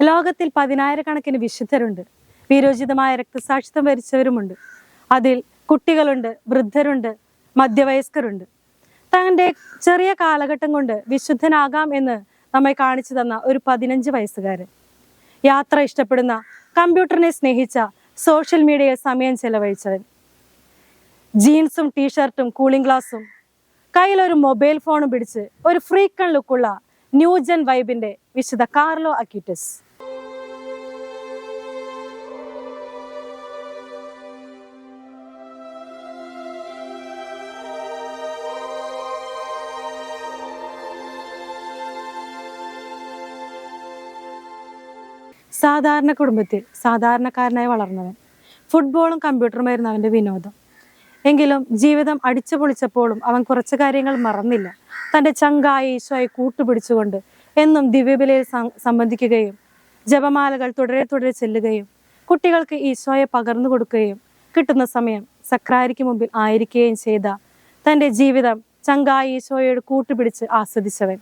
ലോകത്തിൽ പതിനായിരക്കണക്കിന് വിശുദ്ധരുണ്ട്. വീരോചിതമായ രക്തസാക്ഷിത്വം വരിച്ചവരുമുണ്ട്. അതിൽ കുട്ടികളുണ്ട് വൃദ്ധരുണ്ട് മധ്യവയസ്കരുണ്ട്. തന്റെ ചെറിയ കാലഘട്ടം കൊണ്ട് വിശുദ്ധനാകാം എന്ന് നമ്മെ കാണിച്ചു തന്ന ഒരു പതിനഞ്ച് വയസ്സുകാരൻ. യാത്ര ഇഷ്ടപ്പെടുന്ന കമ്പ്യൂട്ടറിനെ സ്നേഹിച്ച സോഷ്യൽ മീഡിയയിൽ സമയം ചെലവഴിച്ചവൻ. ജീൻസും ടീഷർട്ടും കൂളിംഗ് ഗ്ലാസും കയ്യിലൊരു മൊബൈൽ ഫോണും പിടിച്ച് ഒരു ഫ്രീക്കൺ ലുക്കുള്ള ന്യൂജൻ വൈബിന്റെ വിശുദ്ധ കാർലോ അക്യൂറ്റസ് സാധാരണ കുടുംബത്തിൽ സാധാരണക്കാരനായി വളർന്നവൻ. ഫുട്ബോളും കമ്പ്യൂട്ടറുമായിരുന്നു അവന്റെ വിനോദം. എങ്കിലും ജീവിതം അടിച്ചു പൊളിച്ചപ്പോഴും അവൻ കുറച്ച് കാര്യങ്ങൾ മറന്നില്ല. തന്റെ ചങ്കായ ഈശോയെ കൂട്ടുപിടിച്ചുകൊണ്ട് എന്നും ദിവ്യബലയിൽ സംബന്ധിക്കുകയും ജപമാലകൾ തുടരെ തുടരെ ചെല്ലുകയും കുട്ടികൾക്ക് ഈശോയെ പകർന്നു കൊടുക്കുകയും കിട്ടുന്ന സമയം സക്രാരിക്ക് മുമ്പിൽ ആയിരിക്കുകയും ചെയ്ത തന്റെ ജീവിതം ചങ്കായ ഈശോയോട് കൂട്ടുപിടിച്ച് ആസ്വദിച്ചവൻ.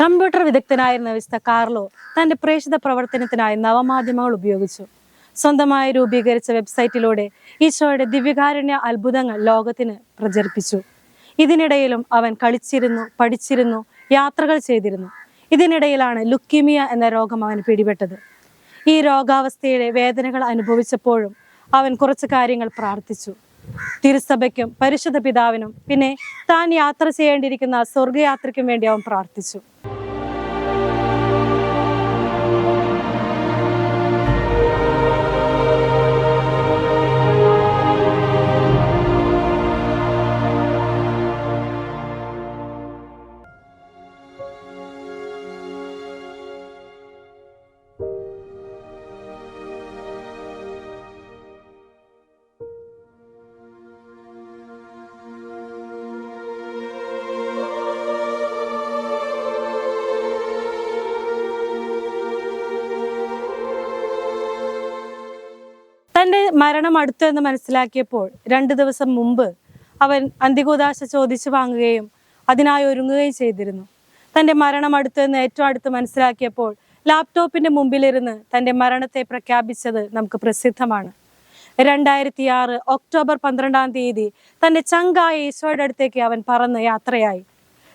കമ്പ്യൂട്ടർ വിദഗ്ധനായിരുന്ന വിശുദ്ധ കാർലോ തന്റെ പ്രേക്ഷിത പ്രവർത്തനത്തിനായി നവമാധ്യമങ്ങൾ ഉപയോഗിച്ചു. സ്വന്തമായി രൂപീകരിച്ച വെബ്സൈറ്റിലൂടെ ഈശോയുടെ ദിവ്യകാരുണ്യ അത്ഭുതങ്ങൾ ലോകത്തിന് പ്രചരിപ്പിച്ചു. ഇതിനിടയിലും അവൻ കളിച്ചിരുന്നു പഠിച്ചിരുന്നു യാത്രകൾ ചെയ്തിരുന്നു. ഇതിനിടയിലാണ് ലുക്കിമിയ എന്ന രോഗം അവന് പിടിപെട്ടത്. ഈ രോഗാവസ്ഥയിലെ വേദനകൾ അനുഭവിച്ചപ്പോഴും അവൻ കുറച്ച് കാര്യങ്ങൾ പ്രാർത്ഥിച്ചു. തിരുസഭയ്ക്കും പരിശുദ്ധ പിതാവിനും പിന്നെ താൻ യാത്ര ചെയ്യേണ്ടിയിരിക്കുന്ന സ്വർഗയാത്രയ്ക്കും വേണ്ടി അവൻ പ്രാർത്ഥിച്ചു. തന്റെ മരണം അടുത്തു എന്ന് മനസ്സിലാക്കിയപ്പോൾ രണ്ടു ദിവസം മുമ്പ് അവൻ അന്തികൂദാശ ചോദിച്ചു വാങ്ങുകയും അതിനായി ഒരുങ്ങുകയും ചെയ്തിരുന്നു. തന്റെ മരണം അടുത്തു എന്ന് ഏറ്റവും അടുത്ത് മനസ്സിലാക്കിയപ്പോൾ ലാപ്ടോപ്പിന്റെ മുമ്പിലിരുന്ന് തന്റെ മരണത്തെ പ്രഖ്യാപിച്ചത് നമുക്ക് പ്രസിദ്ധമാണ്. രണ്ടായിരത്തി ആറ് ഒക്ടോബർ പന്ത്രണ്ടാം തീയതി തന്റെ ചങ്കായ ഈശോയുടെ അടുത്തേക്ക് അവൻ പറന്ന് യാത്രയായി.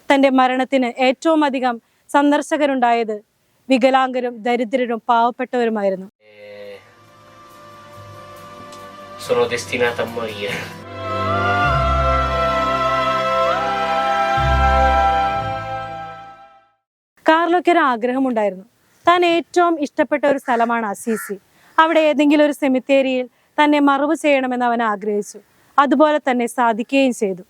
തന്റെ മരണത്തിന് ഏറ്റവും അധികം സന്ദർശകരുണ്ടായത് വികലാംഗരും ദരിദ്രരും പാവപ്പെട്ടവരുമായിരുന്നു. Sono destinata a morire. കാർലോയ്ക്ക് ഒരു ആഗ്രഹമുണ്ടായിരുന്നു. താൻ ഏറ്റവും ഇഷ്ടപ്പെട്ട ഒരു സ്ഥലമാണ് അസീസി. അവിടെ ഏതെങ്കിലും ഒരു സെമിത്തേരിയിൽ തന്നെ മറവ് ചെയ്യണമെന്ന് അവൻ ആഗ്രഹിച്ചു. അതുപോലെ തന്നെ സാധിക്കുകയും ചെയ്തു.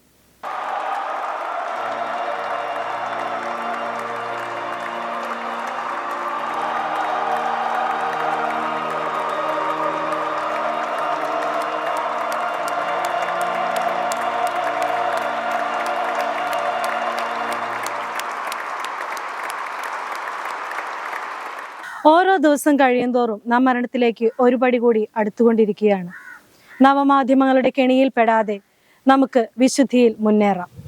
ഓരോ ദിവസം കഴിയുന്തോറും നാം മരണത്തിലേക്ക് ഒരു പടി കൂടി അടുത്തുകൊണ്ടിരിക്കുകയാണ്. നവമാധ്യമങ്ങളുടെ കെണിയിൽ പെടാതെ നമുക്ക് വിശുദ്ധിയിൽ മുന്നേറാം.